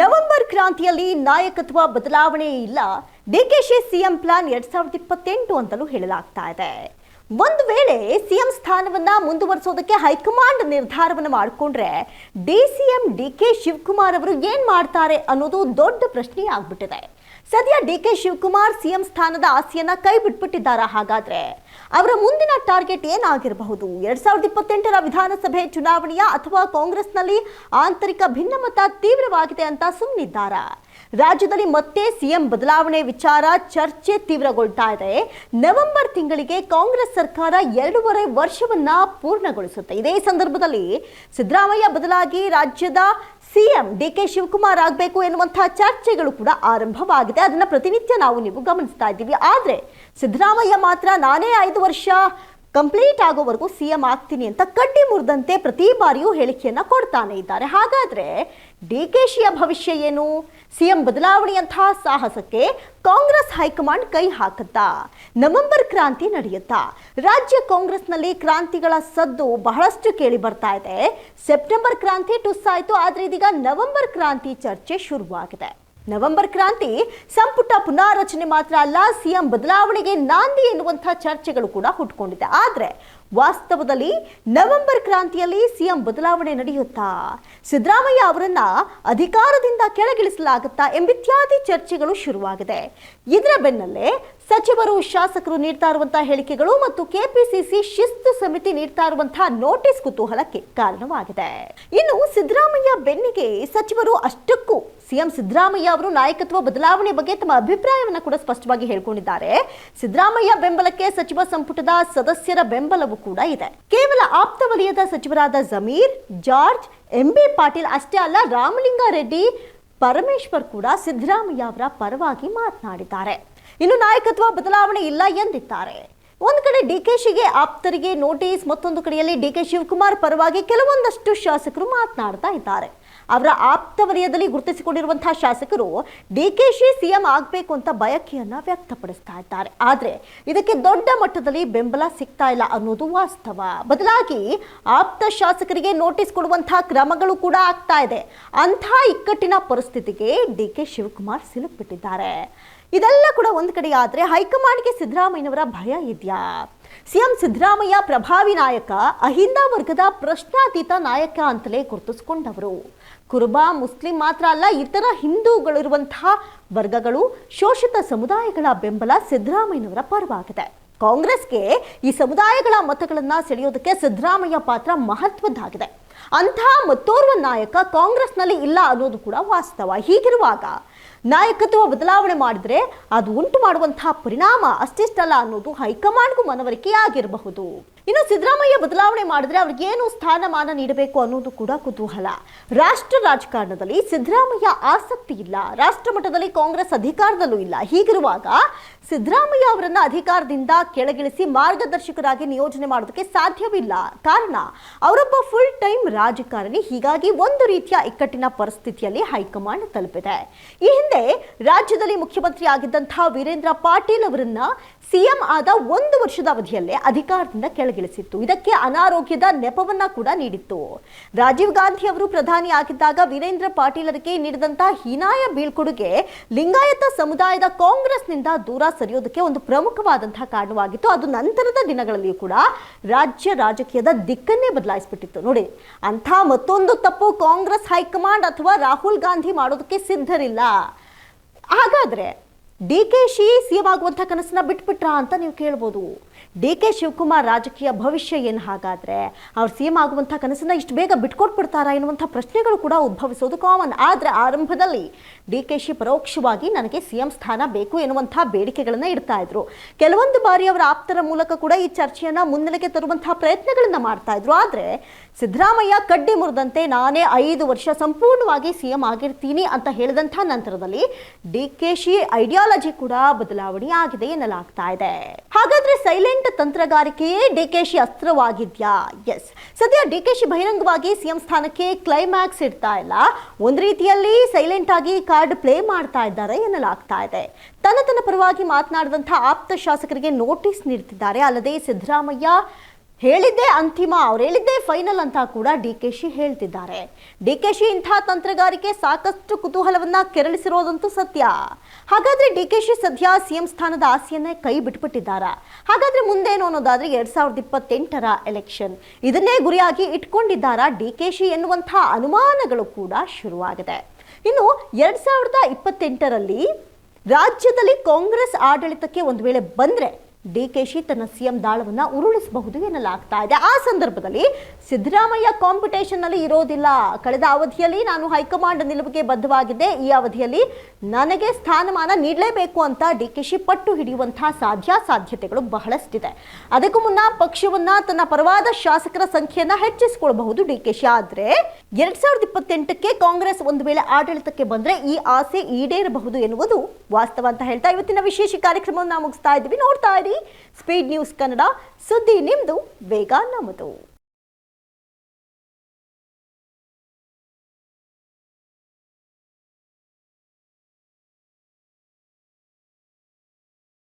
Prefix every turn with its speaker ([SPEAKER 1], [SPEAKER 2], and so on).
[SPEAKER 1] November ಕ್ರಾಂತಿಯಲ್ಲಿ ನಾಯಕತ್ವ ಬದಲಾವಣೆ ಇಲ್ಲ. ಡಿಕೆಶಿ ಸಿಎಂ ಪ್ಲಾನ್ ಎರಡ್ ಸಾವಿರದ ಇಪ್ಪತ್ತೆಂಟು ಅಂತಲೂ ಹೇಳಲಾಗ್ತಾ ಇದೆ. ಒಂದು ವೇಳೆ ಸಿಎಂ ಸ್ಥಾನವನ್ನ ಮುಂದುವರಿಸೋದಕ್ಕೆ ಹೈಕಮಾಂಡ್ ನಿರ್ಧಾರವನ್ನು ಮಾಡಿಕೊಂಡ್ರೆ D CM D K Shivakumar ಅವರು ಏನ್ ಮಾಡ್ತಾರೆ ಅನ್ನೋದು ದೊಡ್ಡ ಪ್ರಶ್ನೆ ಆಗ್ಬಿಟ್ಟಿದೆ ಸದ್ಯ ಡಿ ಕೆ ಶಿವಕುಮಾರ್ ಸಿಎಂ ಸ್ಥಾನದ ಆಸೆಯನ್ನ ಕೈ ಬಿಟ್ಬಿಟ್ಟಿದ್ದಾರಾ ಹಾಗಾದ್ರೆ? ಅವರ ಮುಂದಿನ ಟಾರ್ಗೆಟ್ ಏನಾಗಿರಬಹುದು? ಎರಡ್ ಸಾವಿರದ ಇಪ್ಪತ್ತೆಂಟರ ವಿಧಾನಸಭೆ ಚುನಾವಣೆಯ ಅಥವಾ ಕಾಂಗ್ರೆಸ್ನಲ್ಲಿ ಆಂತರಿಕ ಭಿನ್ನಮತ ತೀವ್ರವಾಗಿದೆ ಅಂತ ಸುಮ್ಮನಿದ್ದಾರಾ ರಾಜ್ಯದಲ್ಲಿ ಮತ್ತೆ ಸಿಎಂ ಬದಲಾವಣೆ ವಿಚಾರ ಚರ್ಚೆ ತೀವ್ರಗೊಳ್ತಾ ಇದೆ. ನವೆಂಬರ್ ತಿಂಗಳಿಗೆ ಕಾಂಗ್ರೆಸ್ ಸರ್ಕಾರ ಎರಡೂವರೆ ವರ್ಷವನ್ನ ಪೂರ್ಣಗೊಳಿಸುತ್ತೆ. ಇದೇ ಸಂದರ್ಭದಲ್ಲಿ ಸಿದ್ದರಾಮಯ್ಯ ಬದಲಾಗಿ ರಾಜ್ಯದ ಸಿಎಂ ಡಿ ಕೆ ಶಿವಕುಮಾರ್ ಆಗಬೇಕು ಎನ್ನುವಂತಹ ಚರ್ಚೆಗಳು ಕೂಡ ಆರಂಭವಾಗಿದೆ. ಅದನ್ನು ಪ್ರತಿನಿತ್ಯ ನಾವು ನೀವು ಗಮನಿಸ್ತಾ ಇದ್ದೀವಿ. ಆದರೆ ಸಿದ್ದರಾಮಯ್ಯ ಮಾತ್ರ ನಾನೇ ಐದು ವರ್ಷ ಕಂಪ್ಲೀಟ್ ಆಗೋವರೆಗೂ ಸಿಎಂ ಆಗ್ತೀನಿ ಅಂತ ಕಡ್ಡಿ ಮುರಿದಂತೆ ಪ್ರತಿ ಬಾರಿಯೂ ಹೇಳಿಕೆಯನ್ನು ಕೊಡ್ತಾನೆ ಇದ್ದಾರೆ. ಹಾಗಾದರೆ ಡಿ ಕೆ ಶಿಯ ಭವಿಷ್ಯ ಏನು? ಸಿಎಂ ಬದಲಾವಣೆಯಂತಹ ಸಾಹಸಕ್ಕೆ ಕಾಂಗ್ರೆಸ್ ಹೈಕಮಾಂಡ್ ಕೈ ಹಾಕುತ್ತಾ? ನವೆಂಬರ್ ಕ್ರಾಂತಿ ನಡೆಯುತ್ತಾ? ರಾಜ್ಯ ಕಾಂಗ್ರೆಸ್ನಲ್ಲಿ ಕ್ರಾಂತಿಗಳ ಸದ್ದು ಬಹಳಷ್ಟು ಕೇಳಿ ಬರ್ತಾ ಇದೆ. ಸೆಪ್ಟೆಂಬರ್ ಕ್ರಾಂತಿ ಟುಸ್ಸಾಯಿತು, ಆದ್ರೆ ಇದೀಗ ನವೆಂಬರ್ ಕ್ರಾಂತಿ ಚರ್ಚೆ ಶುರುವಾಗಿದೆ. ನವೆಂಬರ್ ಕ್ರಾಂತಿ ಸಂಪುಟ ಪುನಾರಚನೆ ಮಾತ್ರ ಅಲ್ಲ ಸಿಎಂ ಬದಲಾವಣೆಗೆ ನಾಂದಿ ಎನ್ನುವಂತಹ ಚರ್ಚೆಗಳು ಕೂಡ ಹುಟ್ಕೊಂಡಿದೆ. ಆದ್ರೆ ವಾಸ್ತವದಲ್ಲಿ ನವೆಂಬರ್ ಕ್ರಾಂತಿಯಲ್ಲಿ ಸಿಎಂ ಬದಲಾವಣೆ ನಡೆಯುತ್ತಾ? ಸಿದ್ದರಾಮಯ್ಯ ಅವರನ್ನ ಅಧಿಕಾರದಿಂದ ಕೆಳಗಿಳಿಸಲಾಗುತ್ತಾ ಎಂಬಿತ್ಯಾದಿ ಚರ್ಚೆಗಳು ಶುರುವಾಗಿದೆ. ಇದರ ಬೆನ್ನಲ್ಲೇ ಸಚಿವರು ಶಾಸಕರು ನೀಡ್ತಾ ಇರುವಂತಹ ಹೇಳಿಕೆಗಳು ಮತ್ತು ಕೆಪಿಸಿಸಿ ಶಿಸ್ತು ಸಮಿತಿ ನೀಡ್ತಾ ಇರುವಂತಹ ನೋಟಿಸ್ ಕುತೂಹಲಕ್ಕೆ ಕಾರಣವಾಗಿದೆ. ಇನ್ನು ಸಿದ್ದರಾಮಯ್ಯ ಬೆನ್ನಿಗೆ ಸಚಿವರು ಅಷ್ಟಕ್ಕೂ ಸಿಎಂ ಸಿದ್ದರಾಮಯ್ಯ ಅವರು ನಾಯಕತ್ವ ಬದಲಾವಣೆ ಬಗ್ಗೆ ತಮ್ಮ ಅಭಿಪ್ರಾಯವನ್ನು ಕೂಡ ಸ್ಪಷ್ಟವಾಗಿ ಹೇಳ್ಕೊಂಡಿದ್ದಾರೆ. ಸಿದ್ದರಾಮಯ್ಯ ಬೆಂಬಲಕ್ಕೆ ಸಚಿವ ಸಂಪುಟದ ಸದಸ್ಯರ ಬೆಂಬಲವೂ ಕೂಡ ಇದೆ. ಕೇವಲ ಆಪ್ತ ವಲಯದ ಸಚಿವರಾದ Zameer, George, M B Patil ಅಷ್ಟೇ ಅಲ್ಲ, ರಾಮಲಿಂಗಾರೆಡ್ಡಿ, ಪರಮೇಶ್ವರ್ ಕೂಡ ಸಿದ್ದರಾಮಯ್ಯ ಅವರ ಪರವಾಗಿ ಮಾತನಾಡಿದ್ದಾರೆ. ಇನ್ನು ನಾಯಕತ್ವ ಬದಲಾವಣೆ ಇಲ್ಲ ಎಂದಿದ್ದಾರೆ. ಒಂದು ಕಡೆ ಡಿ ಶಿಗೆ ಆಪ್ತರಿಗೆ ನೋಟಿಸ್, ಮತ್ತೊಂದು ಕಡೆಯಲ್ಲಿ ಡಿ ಕೆ ಶಿವಕುಮಾರ್ ಪರವಾಗಿ ಕೆಲವೊಂದಷ್ಟು ಶಾಸಕರು ಮಾತನಾಡ್ತಾ ಇದ್ದಾರೆ. ಅವರ ಆಪ್ತ ವಲಯದಲ್ಲಿ ಗುರುತಿಸಿಕೊಂಡಿರುವಂತಹ ಶಾಸಕರು ಡಿ ಕೆ ಶಿ ಸಿಎಂ ಆಗಬೇಕು ಅಂತ ಬಯಕೆಯನ್ನ ವ್ಯಕ್ತಪಡಿಸ್ತಾ ಇದ್ದಾರೆ. ಆದರೆ ಇದಕ್ಕೆ ದೊಡ್ಡ ಮಟ್ಟದಲ್ಲಿ ಬೆಂಬಲ ಸಿಗ್ತಾ ಇಲ್ಲ ಅನ್ನೋದು ವಾಸ್ತವ. ಬದಲಾಗಿ ಆಪ್ತ ಶಾಸಕರಿಗೆ ನೋಟಿಸ್ ಕೊಡುವಂತಹ ಕ್ರಮಗಳು ಕೂಡ ಆಗ್ತಾ ಇದೆ. ಅಂಥ ಇಕ್ಕಟ್ಟಿನ ಪರಿಸ್ಥಿತಿಗೆ ಡಿ ಕೆ ಶಿವಕುಮಾರ್ ಸಿಲುಕ್ಬಿಟ್ಟಿದ್ದಾರೆ. ಇದೆಲ್ಲ ಕೂಡ ಒಂದು ಕಡೆ ಆದರೆ ಹೈಕಮಾಂಡ್ಗೆ ಸಿದ್ದರಾಮಯ್ಯನವರ ಭಯ ಇದೆಯಾ? ಸಿಎಂ ಸಿದ್ದರಾಮಯ್ಯ ಪ್ರಭಾವಿ ನಾಯಕ, ಅಹಿಂದ ವರ್ಗದ ಪ್ರಶ್ನಾತೀತ ನಾಯಕ ಅಂತಲೇ ಗುರುತಿಸಿಕೊಂಡವರು. ಕುರುಬ, ಮುಸ್ಲಿಂ ಮಾತ್ರ ಅಲ್ಲ, ಇತರ ಹಿಂದೂಗಳಿರುವಂತಹ ವರ್ಗಗಳು ಶೋಷಿತ ಸಮುದಾಯಗಳ ಬೆಂಬಲ ಸಿದ್ದರಾಮಯ್ಯನವರ ಪರವಾಗಿದೆ. ಕಾಂಗ್ರೆಸ್ಗೆ ಈ ಸಮುದಾಯಗಳ ಮತಗಳನ್ನ ಸೆಳೆಯೋದಕ್ಕೆ ಸಿದ್ದರಾಮಯ್ಯ ಪಾತ್ರ ಮಹತ್ವದ್ದಾಗಿದೆ. ಅಂಥ ಮತ್ತೋರ್ವ ನಾಯಕ ಕಾಂಗ್ರೆಸ್ನಲ್ಲಿ ಇಲ್ಲ ಅನ್ನೋದು ಕೂಡ ವಾಸ್ತವ. ಹೀಗಿರುವಾಗ ನಾಯಕತ್ವ ಬದಲಾವಣೆ ಮಾಡಿದರೆ ಅದು ಉಂಟು ಮಾಡುವಂತಹ ಪರಿಣಾಮ ಅಷ್ಟಿಷ್ಟಲ್ಲ ಅನ್ನೋದು ಹೈಕಮಾಂಡ್ಗೂ ಮನವರಿಕೆ ಆಗಿರಬಹುದು ಇನ್ನು ಸಿದ್ದರಾಮಯ್ಯ ಬದಲಾವಣೆ ಮಾಡಿದ್ರೆ ಅವ್ರಿಗೇನು ಸ್ಥಾನಮಾನ ನೀಡಬೇಕು ಅನ್ನೋದು ಕೂಡ ಕುತೂಹಲ. ರಾಷ್ಟ್ರ ರಾಜಕಾರಣದಲ್ಲಿ ಸಿದ್ದರಾಮಯ್ಯ ಆಸಕ್ತಿ ಇಲ್ಲ. ರಾಷ್ಟ್ರ ಮಟ್ಟದಲ್ಲಿ ಕಾಂಗ್ರೆಸ್ ಅಧಿಕಾರದಲ್ಲೂ ಇಲ್ಲ. ಹೀಗಿರುವಾಗ ಸಿದ್ದರಾಮಯ್ಯ ಅವರನ್ನ ಅಧಿಕಾರದಿಂದ ಕೆಳಗಿಳಿಸಿ ಮಾರ್ಗದರ್ಶಕರಾಗಿ ನಿಯೋಜನೆ ಮಾಡೋದಕ್ಕೆ ಸಾಧ್ಯವಿಲ್ಲ. ಕಾರಣ, ಅವರೊಬ್ಬ ಫುಲ್ ಟೈಮ್ ರಾಜಕಾರಣಿ, ಹೀಗಾಗಿ ಒಂದು ರೀತಿಯ ಇಕ್ಕಟ್ಟಿನ ಪರಿಸ್ಥಿತಿಯಲ್ಲಿ ಹೈಕಮಾಂಡ್ ತಲುಪಿದೆ. ಈ ಹಿಂದೆ ರಾಜ್ಯದಲ್ಲಿ ಮುಖ್ಯಮಂತ್ರಿ ಆಗಿದ್ದಂತಹ ವೀರೇಂದ್ರ ಪಾಟೀಲ್ ಅವರನ್ನ ಸಿಎಂ ಆದ ಒಂದು ವರ್ಷದ ಅವಧಿಯಲ್ಲೇ ಅಧಿಕಾರದಿಂದ ಕೆಳಗಿಳಿಸಿತ್ತು. ಇದಕ್ಕೆ ಅನಾರೋಗ್ಯದ ನೆಪವನ್ನ ಕೂಡ ನೀಡಿತ್ತು. ರಾಜೀವ್ ಗಾಂಧಿ ಅವರು ಪ್ರಧಾನಿ ಆಗಿದ್ದಾಗ ವೀರೇಂದ್ರ ಪಾಟೀಲರಿಗೆ ನೀಡಿದಂತಹ ಹೀನಾಯ ಬೀಳ್ಕೊಡುಗೆ ಲಿಂಗಾಯತ ಸಮುದಾಯದ ಕಾಂಗ್ರೆಸ್ನಿಂದ ದೂರ ಸರಿಯೋದಕ್ಕೆ ಒಂದು ಪ್ರಮುಖವಾದಂತಹ ಕಾರಣವಾಗಿತ್ತು. ಅದು ನಂತರದ ದಿನಗಳಲ್ಲಿಯೂ ಕೂಡ ರಾಜ್ಯ ರಾಜಕೀಯದ ದಿಕ್ಕನ್ನೇ ಬದಲಾಯಿಸಿಬಿಟ್ಟಿತ್ತು. ನೋಡಿ, ಅಂಥ ಮತ್ತೊಂದು ತಪ್ಪು ಕಾಂಗ್ರೆಸ್ ಹೈಕಮಾಂಡ್ ಅಥವಾ ರಾಹುಲ್ ಗಾಂಧಿ ಮಾಡೋದಕ್ಕೆ ಸಿದ್ಧರಿಲ್ಲ. ಹಾಗಾದ್ರೆ ಡಿ ಕೆ ಶಿ ಸಿಎಂ ಆಗುವಂಥ ಕನಸನ್ನ ಬಿಟ್ಬಿಟ್ರಾ ಅಂತ ನೀವು ಕೇಳ್ಬೋದು. ಡಿ ಕೆ ಶಿವಕುಮಾರ್ ರಾಜಕೀಯ ಭವಿಷ್ಯ ಏನು ಹಾಗಾದರೆ? ಅವ್ರು ಸಿ ಎಂ ಆಗುವಂಥ ಕನಸನ್ನು ಇಷ್ಟು ಬೇಗ ಬಿಟ್ಕೊಟ್ಬಿಡ್ತಾರಾ ಎನ್ನುವಂಥ ಪ್ರಶ್ನೆಗಳು ಕೂಡ ಉದ್ಭವಿಸೋದು ಕಾಮನ್ ಆದರೆ ಆರಂಭದಲ್ಲಿ ಡಿ ಕೆ ಶಿ ಪರೋಕ್ಷವಾಗಿ ನನಗೆ ಸಿ ಎಂ ಸ್ಥಾನ ಬೇಕು ಎನ್ನುವಂಥ ಬೇಡಿಕೆಗಳನ್ನು ಇಡ್ತಾ ಇದ್ರು. ಕೆಲವೊಂದು ಬಾರಿ ಅವರ ಆಪ್ತರ ಮೂಲಕ ಕೂಡ ಈ ಚರ್ಚೆಯನ್ನು ಮುನ್ನೆಲೆಗೆ ತರುವಂಥ ಪ್ರಯತ್ನಗಳನ್ನು ಮಾಡ್ತಾ ಇದ್ರು. ಆದರೆ ಸಿದ್ದರಾಮಯ್ಯ ಕಡ್ಡಿ ಮುರಿದಂತೆ ನಾನೇ ಐದು ವರ್ಷ ಸಂಪೂರ್ಣವಾಗಿ ಸಿ ಎಂ ಆಗಿರ್ತೀನಿ ಅಂತ ಹೇಳಿದಂಥ ನಂತರದಲ್ಲಿ ಡಿ ಕೆ ಶಿ ಐಡಿಯಾಲಜಿ ಕೂಡ ಬದಲಾವಣೆ ಆಗಿದೆ ಎನ್ನಲಾಗ್ತಾ ಇದೆ. ಹಾಗಾದ್ರೆ ಸೈಲೆಂಟ್ ತಂತ್ರಗಾರಿಕೆಯೇ ಡಿ ಕೆ ಅಸ್ತ್ರವಾಗಿದ್ಯಾ? ಎಸ್ ಸದ್ಯ ಡಿ ಕೆ ಬಹಿರಂಗವಾಗಿ ಸಿಎಂ ಸ್ಥಾನಕ್ಕೆ ಕ್ಲೈಮ್ಯಾಕ್ಸ್ ಇಡ್ತಾ ಇಲ್ಲ. ಒಂದು ರೀತಿಯಲ್ಲಿ ಸೈಲೆಂಟ್ ಆಗಿ ಕಾರ್ಡ್ ಪ್ಲೇ ಮಾಡ್ತಾ ಇದ್ದಾರೆ ಎನ್ನಲಾಗ್ತಾ ಇದೆ. ತನ್ನ ತನ್ನ ಪರವಾಗಿ ಮಾತನಾಡಿದಂಥ ಆಪ್ತ ಶಾಸಕರಿಗೆ ನೋಟಿಸ್ ನೀಡುತ್ತಿದ್ದಾರೆ ಅಲ್ಲದೆ ಸಿದ್ದರಾಮಯ್ಯ ಹೇಳಿದ್ದೇ ಅಂತಿಮ, ಅವ್ರು ಹೇಳಿದ್ದೇ ಫೈನಲ್ ಅಂತ ಕೂಡ ಡಿ ಕೆ ಶಿ ಹೇಳ್ತಿದ್ದಾರೆ. ಡಿ ಕೆ ಶಿ ಇಂಥ ತಂತ್ರಗಾರಿಕೆ ಸಾಕಷ್ಟು ಕುತೂಹಲವನ್ನ ಕೆರಳಿಸಿರೋದಂತೂ ಸತ್ಯ. ಹಾಗಾದ್ರೆ ಡಿ ಕೆ ಶಿ ಸದ್ಯ ಸಿಎಂ ಸ್ಥಾನದ ಆಸೆಯನ್ನೇ ಕೈ ಬಿಟ್ಬಿಟ್ಟಿದ್ದಾರಾ? ಹಾಗಾದ್ರೆ ಮುಂದೇನು ಅನ್ನೋದಾದ್ರೆ ಎರಡ್ ಸಾವಿರದ ಇಪ್ಪತ್ತೆಂಟರ ಎಲೆಕ್ಷನ್. ಇದನ್ನೇ ಗುರಿಯಾಗಿ ಇಟ್ಕೊಂಡಿದ್ದಾರಾ ಡಿ ಕೆ ಶಿ ಎನ್ನುವಂತಹ ಅನುಮಾನಗಳು ಕೂಡ ಶುರುವಾಗಿದೆ. ಇನ್ನು ಎರಡ್ ಸಾವಿರದ ಇಪ್ಪತ್ತೆಂಟರಲ್ಲಿ ರಾಜ್ಯದಲ್ಲಿ ಕಾಂಗ್ರೆಸ್ ಆಡಳಿತಕ್ಕೆ ಒಂದು ವೇಳೆ ಬಂದ್ರೆ ಡಿ ಕೆ ಶಿ ತನ್ನ ಸಿಎಂ ದಾಳವನ್ನ ಉರುಳಿಸಬಹುದು ಎನ್ನಲಾಗ್ತಾ ಇದೆ. ಆ ಸಂದರ್ಭದಲ್ಲಿ ಸಿದ್ದರಾಮಯ್ಯ ಕಾಂಪಿಟೇಷನ್ನಲ್ಲಿ ಇರೋದಿಲ್ಲ. ಕಳೆದ ಅವಧಿಯಲ್ಲಿ ನಾನು ಹೈಕಮಾಂಡ್ ನಿಲುವಿಗೆ ಬದ್ಧವಾಗಿದ್ದೆ. ಈ ಅವಧಿಯಲ್ಲಿ ನನಗೆ ಸ್ಥಾನಮಾನ ನೀಡಲೇಬೇಕು ಅಂತ ಡಿ ಕೆ ಶಿ ಪಟ್ಟು ಹಿಡಿಯುವಂತಹ ಸಾಧ್ಯಾಸಾಧ್ಯತೆಗಳು ಬಹಳಷ್ಟಿದೆ. ಅದಕ್ಕೂ ಮುನ್ನ ಪಕ್ಷವನ್ನ ತನ್ನ ಪರವಾದ ಶಾಸಕರ ಸಂಖ್ಯೆಯನ್ನು ಹೆಚ್ಚಿಸಿಕೊಳ್ಳಬಹುದು ಡಿ ಕೆ ಶಿ. ಆದ್ರೆ ಎರಡ್ ಸಾವಿರದ ಇಪ್ಪತ್ತೆಂಟಕ್ಕೆ ಕಾಂಗ್ರೆಸ್ ಒಂದು ವೇಳೆ ಆಡಳಿತಕ್ಕೆ ಬಂದ್ರೆ ಈ ಆಸೆ ಈಡೇರಬಹುದು ಎನ್ನುವುದು ವಾಸ್ತವ ಅಂತ ಹೇಳ್ತಾ ಇವತ್ತಿನ ವಿಶೇಷ ಕಾರ್ಯಕ್ರಮವನ್ನು ಮುಗಿಸ್ತಾ ಇದ್ದೀವಿ. ನೋಡ್ತಾ ಇರಿ. ಸ್ಪೀಡ್ ನ್ಯೂಸ್ ಕನ್ನಡ ಸುದ್ದಿ ನಿಮ್ದು ಬೇಗ ನಮ್ಮದು